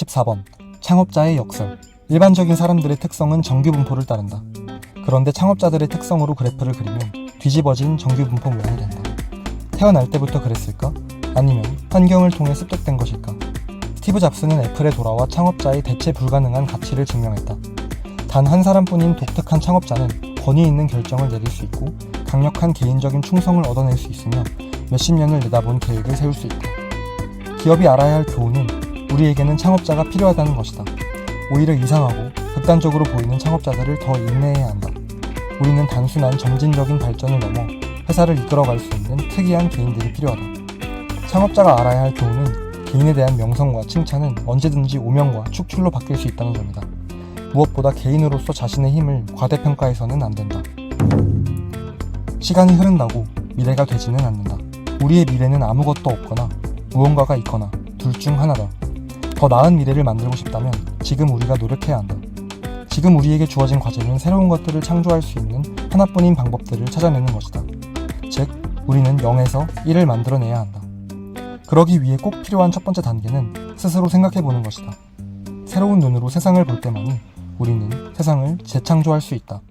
14번. 창업자의 역설. 일반적인 사람들의 특성은 정규 분포를 따른다. 그런데 창업자들의 특성으로 그래프를 그리면 뒤집어진 정규 분포 모양이 된다. 태어날 때부터 그랬을까? 아니면 환경을 통해 습득된 것일까? 스티브 잡스는 애플에 돌아와 창업자의 대체 불가능한 가치를 증명했다. 단 한 사람뿐인 독특한 창업자는 권위 있는 결정을 내릴 수 있고 강력한 개인적인 충성을 얻어낼 수 있으며 몇십 년을 내다본 계획을 세울 수 있다. 기업이 알아야 할 교훈은 우리에게는 창업자가 필요하다는 것이다. 오히려 이상하고 극단적으로 보이는 창업자들을 더 인내해야 한다. 우리는 단순한 점진적인 발전을 넘어 회사를 이끌어갈 수 있는 특이한 개인들이 필요하다. 창업자가 알아야 할 교훈은 개인에 대한 명성과 칭찬은 언제든지 오명과 축출로 바뀔 수 있다는 점이다. 무엇보다 개인으로서 자신의 힘을 과대평가해서는 안 된다. 시간이 흐른다고 미래가 되지는 않는다. 우리의 미래는 아무것도 없거나 무언가가 있거나 둘 중 하나다. 더 나은 미래를 만들고 싶다면 지금 우리가 노력해야 한다. 지금 우리에게 주어진 과제는 새로운 것들을 창조할 수 있는 하나뿐인 방법들을 찾아내는 것이다. 즉, 우리는 0에서 1을 만들어내야 한다. 그러기 위해 꼭 필요한 첫 번째 단계는 스스로 생각해 보는 것이다. 새로운 눈으로 세상을 볼 때만이 우리는 세상을 재창조할 수 있다.